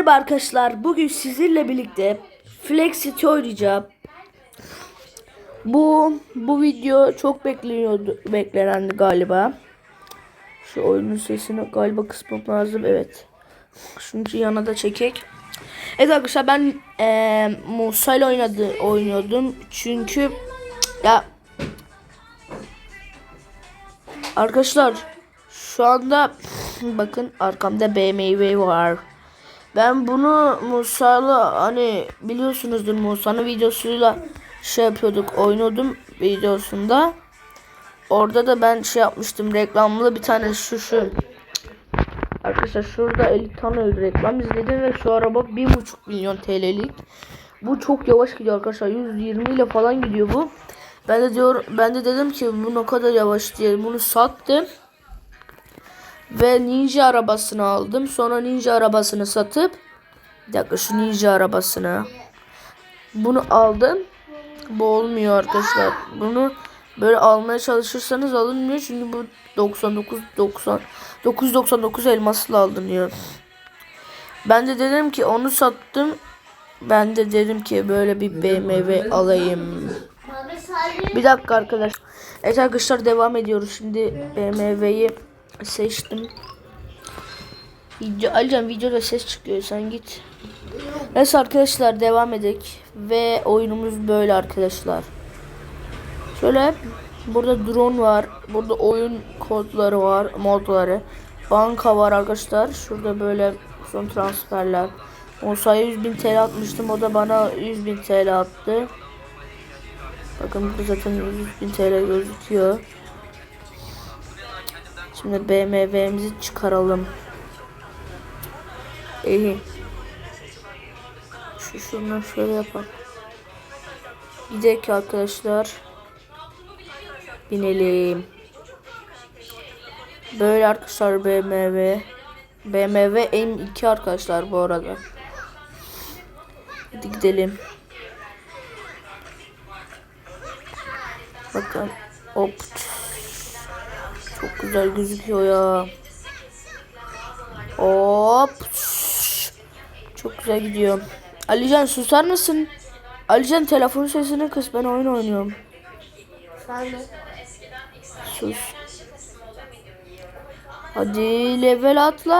Merhaba arkadaşlar. Bugün sizinle birlikte Flexit oynayacağım. Bu bu video çok bekleniyordu, beklenendi galiba. Şu oyunun sesini galiba kısmam lazım. Evet. Şunu yana da çekek. Evet arkadaşlar ben eee Musa ile oynadı, oynuyordum. Çünkü ya Arkadaşlar şu anda bakın arkamda BMW var. Ben bunu Musa'la hani biliyorsunuzdur Musa'nın videosuyla şey yapıyorduk oynuyordum videosunda. Orada da ben şey yapmıştım reklamlı bir tane şu şu. Arkadaşlar şurada 50 tane reklam izledim ve şu araba 1.5 milyon TL'lik. Bu çok yavaş gidiyor arkadaşlar. 120 ile falan gidiyor bu. Ben de diyor ben de dedim ki bu ne kadar yavaş diye bunu sattım. Ve ninja arabasını aldım. Sonra ninja arabasını satıp bir dakika şu ninja arabasını bunu aldım. Bu olmuyor arkadaşlar. Bunu böyle almaya çalışırsanız alınmıyor. Çünkü bu 99 90 999 elmasla alınıyor. Ben de dedim ki onu sattım. Ben de dedim ki böyle bir BMW alayım. Bir dakika arkadaş. Evet arkadaşlar devam ediyoruz. Şimdi BMW'yi seçtim. Video, Alican videoda ses çıkıyor sen git. Neyse arkadaşlar devam edek. Ve oyunumuz böyle arkadaşlar. Şöyle burada drone var. Burada oyun kodları var. Modları. Banka var arkadaşlar. Şurada böyle son transferler. Musa'ya 100 bin TL atmıştım. O da bana 100 bin TL attı. Bakın burada zaten 100 bin TL gözüküyor. Şimdi BMW'mizi çıkaralım. İyi. Şu şunu şöyle yapalım. Gidelim arkadaşlar. Binelim. Böyle arkadaşlar BMW. BMW M2 arkadaşlar bu arada. Hadi gidelim. Bakın. Hop. Çok güzel gözüküyor ya. Hop. Çok güzel gidiyor. Alican susar mısın? Alican telefon sesini kıs ben oyun oynuyorum. Sus. Hadi level atla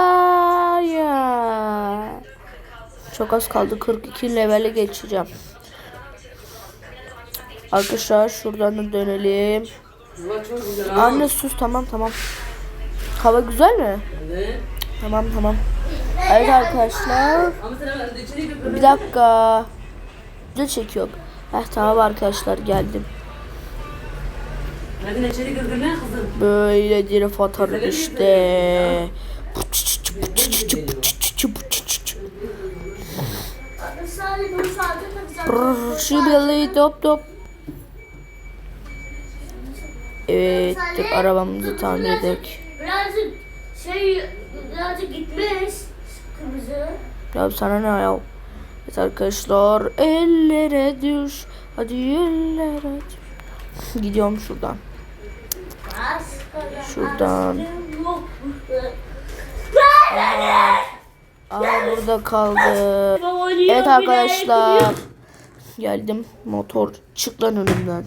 ya. Çok az kaldı 42 levele geçeceğim. Arkadaşlar şuradan da dönelim. Anne sus tamam tamam. Hava güzel mi? Tamam tamam. Evet arkadaşlar. Bir dakika. Video çekiyorum. Heh tamam arkadaşlar geldim. Böyle dirif atarım işte. Şibili top top. Evet dur arabamızı tamir edelim. Birazcık şey birazcık gitmiş kırmızı. Ya sana ne ya? Evet arkadaşlar ellere düş. Hadi ellere düş. Gidiyorum şuradan. Şuradan. Yok. Aa burada kaldı. Evet arkadaşlar. Geldim. Motor çık lan önümden.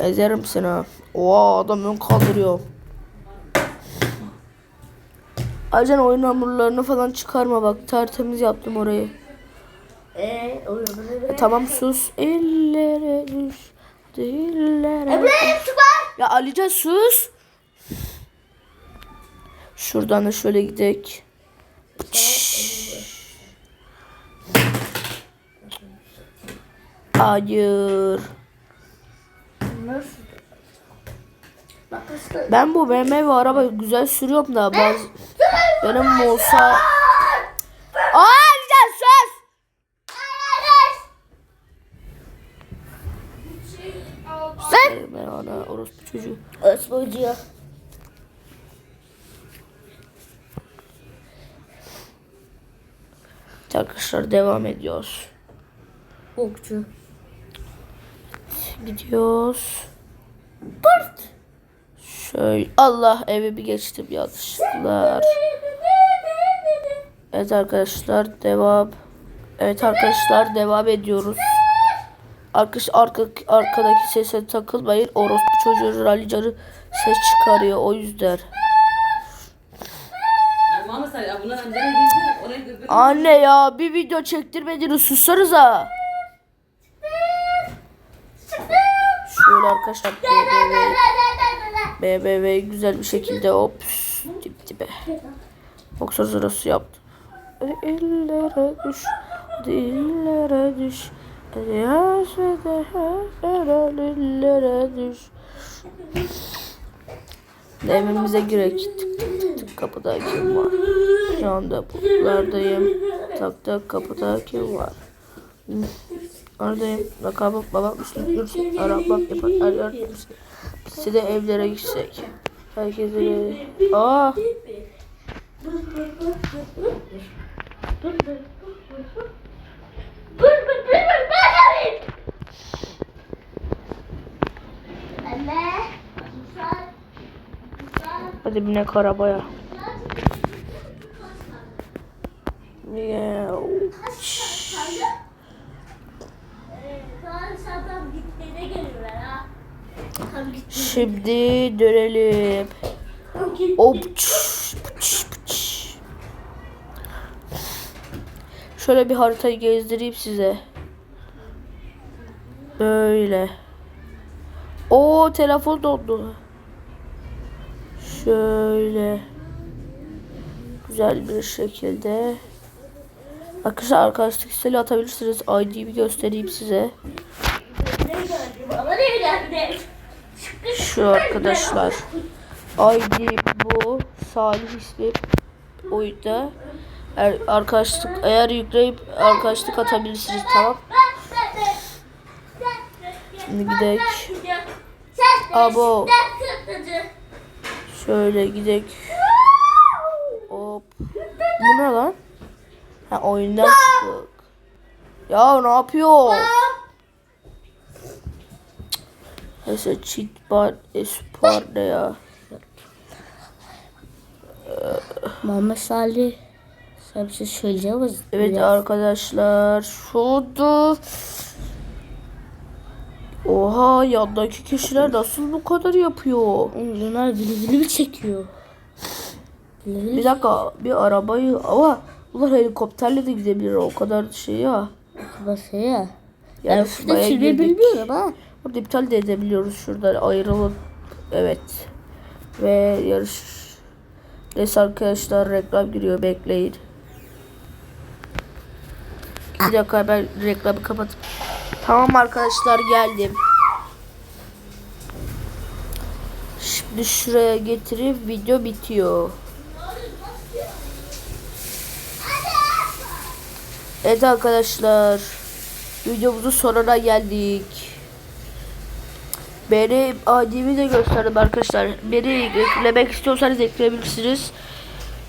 Ezerim seni. ha. Oha adam ön kaldırıyor. Acan oyun hamurlarını falan çıkarma bak tertemiz yaptım orayı. Oyunu E, tamam sus. Ellere düş. Dillere. Var. Ya Alican sus. Şuradan da şöyle gidek. Hayır. Ben bu BMW araba güzel sürüyorum da bazı benim olsa Aa Alican sus. Sen ben ana orospu çocuğu. Osbocuya. Arkadaşlar devam ediyoruz. Okçu. Gidiyoruz. Pırt. Şöyle Allah eve bir geçtim yanlışlıkla. Evet arkadaşlar devam. Evet arkadaşlar devam ediyoruz. Arkadaş arka, arkadaki sese takılmayın. Orospu çocuğu ralicanı ses çıkarıyor o yüzden. Anne ya bir video çektirmediniz sussanıza. Şöyle arkadaşlar BBV BBV güzel bir şekilde hop dip dibe. Boksör sırası yaptı. İllere düş, dillere düş. Yaşadı her illere düş. Evimize girek. Tık tık tık tık kapıda kim var? Şu anda buralardayım. Tak tak kapıda kim var? Oradayım. Lakabım babam Gürses. Arabam yapar her yer Gürses. Biz de evlere gitsek. Herkese Aa. Anne. Hadi binek arabaya. Şimdi dönelim. Pıç. Şöyle bir haritayı gezdireyim size. Böyle. O telefon dondu. Şöyle. Güzel bir şekilde. Arkadaşlar arkadaşlık isteği atabilirsiniz. ID'mi göstereyim size. Baba ne geldi? Şu arkadaşlar. ID bu. Salih ismi oyunda. Er, arkadaşlık eğer yükleyip arkadaşlık atabilirsiniz tamam. Şimdi gidelim. Abo. Şöyle gidelim. Hop. Bu ne lan? Ha oyundan çıktık. Ya ne yapıyor? Neyse cheat bar espor ne ya? Muhammed Salih. Sana bir şey söyleyeceğim ama Evet arkadaşlar şurada Oha yandaki kişiler nasıl bu kadar yapıyor? Bunlar vili mi çekiyor? Bir dakika bir arabayı ama bunlar helikopterle de gidebilir o kadar şey ya. basıyor ya. Yani şurada bilmiyorum ha. Burada iptal de edebiliyoruz şuradan ayrılın. Evet. Ve yarış. Neyse arkadaşlar reklam giriyor bekleyin. Bir dakika ben reklamı kapatıp. Tamam arkadaşlar geldim. Şimdi şuraya getirip video bitiyor. Evet arkadaşlar. Videomuzun sonuna geldik. Beni adimi de gösterdim arkadaşlar. Beni eklemek istiyorsanız ekleyebilirsiniz.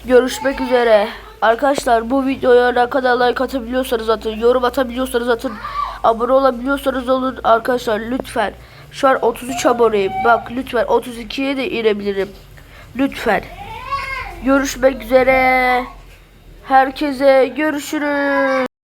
Görüşmek üzere. Arkadaşlar bu videoya ne kadar like atabiliyorsanız atın. Yorum atabiliyorsanız atın. Abone olabiliyorsanız olun. Arkadaşlar lütfen. Şu an 33 aboneyim. Bak lütfen 32'ye de inebilirim. Lütfen. Görüşmek üzere. Herkese görüşürüz.